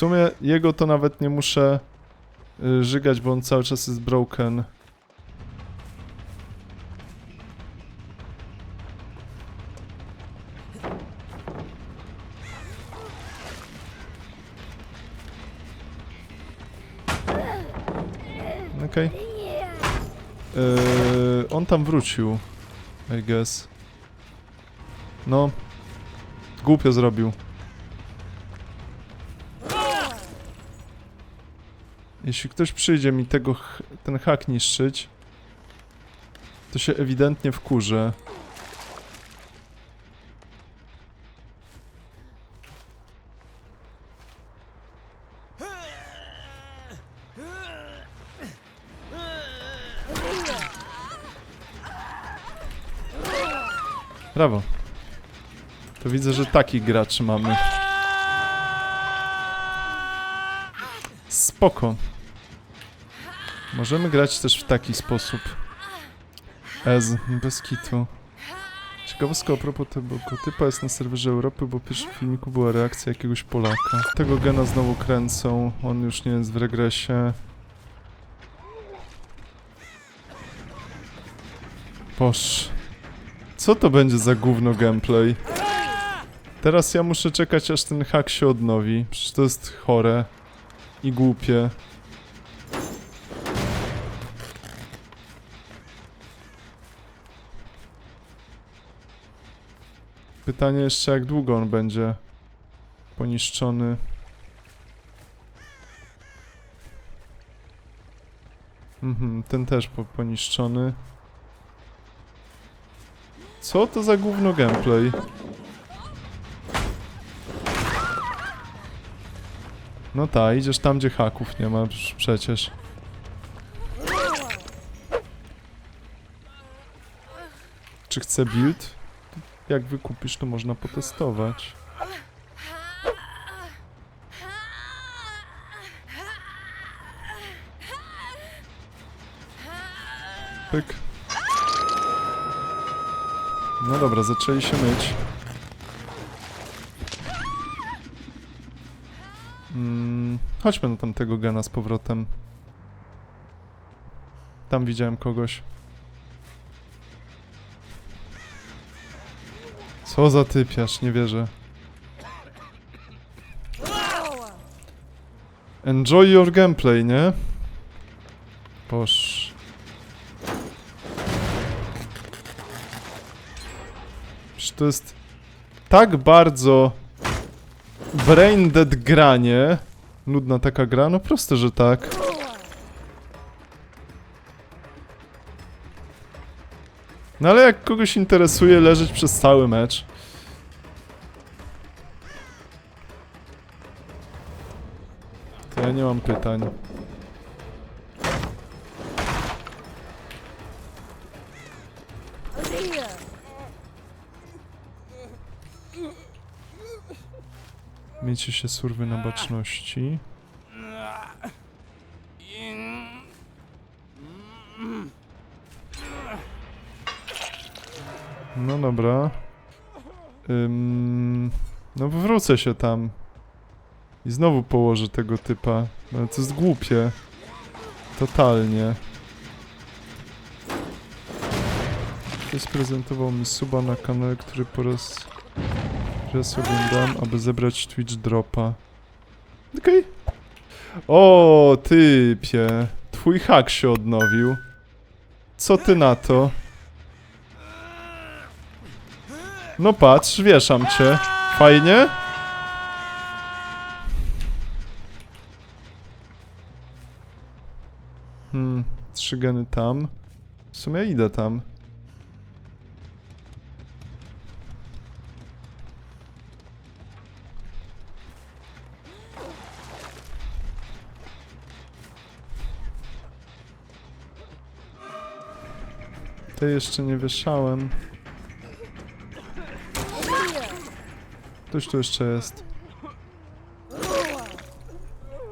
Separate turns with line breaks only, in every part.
sumie jego to nawet nie muszę y, żygać, bo on cały czas jest broken. Okej. Yy, on tam wrócił. I guess. No. Głupio zrobił. Jeśli ktoś przyjdzie mi tego, ten hak niszczyć, to się ewidentnie wkurzę. Brawo. To widzę, że takich graczy mamy. Spoko. Możemy grać też w taki sposób. Ez, bez kitu. Ciekawostka a propos tego typa jest na serwerze Europy, bo w pierwszym filmiku była reakcja jakiegoś Polaka. Tego gena znowu kręcą, on już nie jest w regresie. Boż. Co to będzie za gówno gameplay? Teraz ja muszę czekać aż ten hack się odnowi. Przecież to jest chore. I głupie. Pytanie jeszcze jak długo on będzie poniszczony. Mhm, ten też po poniszczony. Co to za gówno gameplay? No ta, idziesz tam gdzie haków nie ma przecież-. Czy chcę build? Jak wykupisz to można potestować. Pyk. No dobra, zaczęli się myć. Mm, chodźmy na tamtego gena z powrotem. Tam widziałem kogoś. Co za typiarz, nie wierzę. Enjoy your gameplay, nie? Boż. Przecież to jest tak bardzo brain dead granie. Nudna taka gra? No proste, że tak. No ale jak kogoś interesuje leżeć przez cały mecz. To ja nie mam pytań. Miejcie się surwy na baczności. No dobra. Ym, no wrócę się tam. I znowu położę tego typa. No, Ale to jest głupie. Totalnie. Ktoś prezentował mi suba na kanale, który po raz raz oglądam, aby zebrać Twitch dropa. Okej. O, typie. Twój hack się odnowił. Co ty na to? No patrz, wieszam cię. Fajnie? Hmm, trzy geny tam. W sumie idę tam. Tej jeszcze nie wieszałem. Ktoś tu jeszcze jest.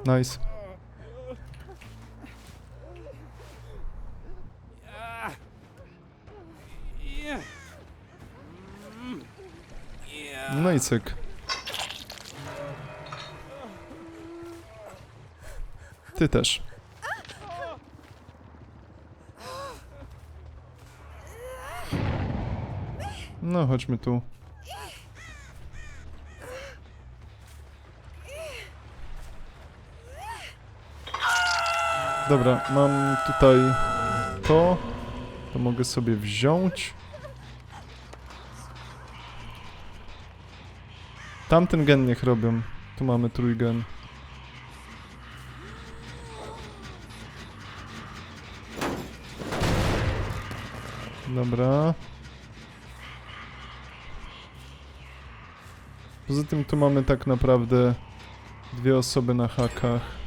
Nice. No i cyk. Ty też. No, chodźmy tu. Dobra, mam tutaj to. To mogę sobie wziąć. Tamten gen niech robią. Tu mamy trójgen. Dobra. Poza tym tu mamy tak naprawdę dwie osoby na hakach.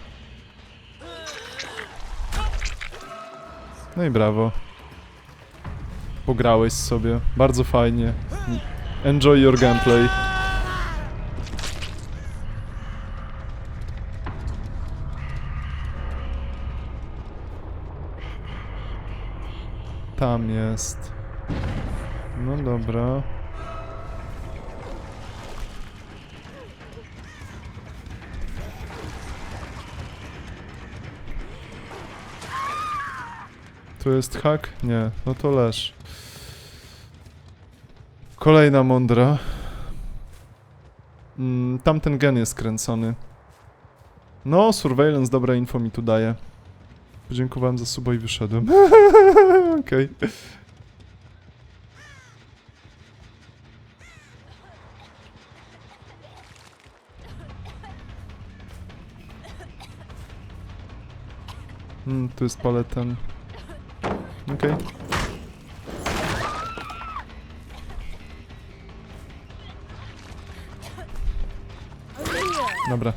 No i brawo. Pograłeś sobie. Bardzo fajnie. Enjoy your gameplay. Tam jest. No dobra. Tu jest hak? Nie, no to leż. Kolejna mądra. Mm, tamten gen jest kręcony. No, surveillance, dobra info mi tu daje. Podziękowałem za suba i wyszedłem. Okej. Mm, tu jest paletem. Okej. Dobra.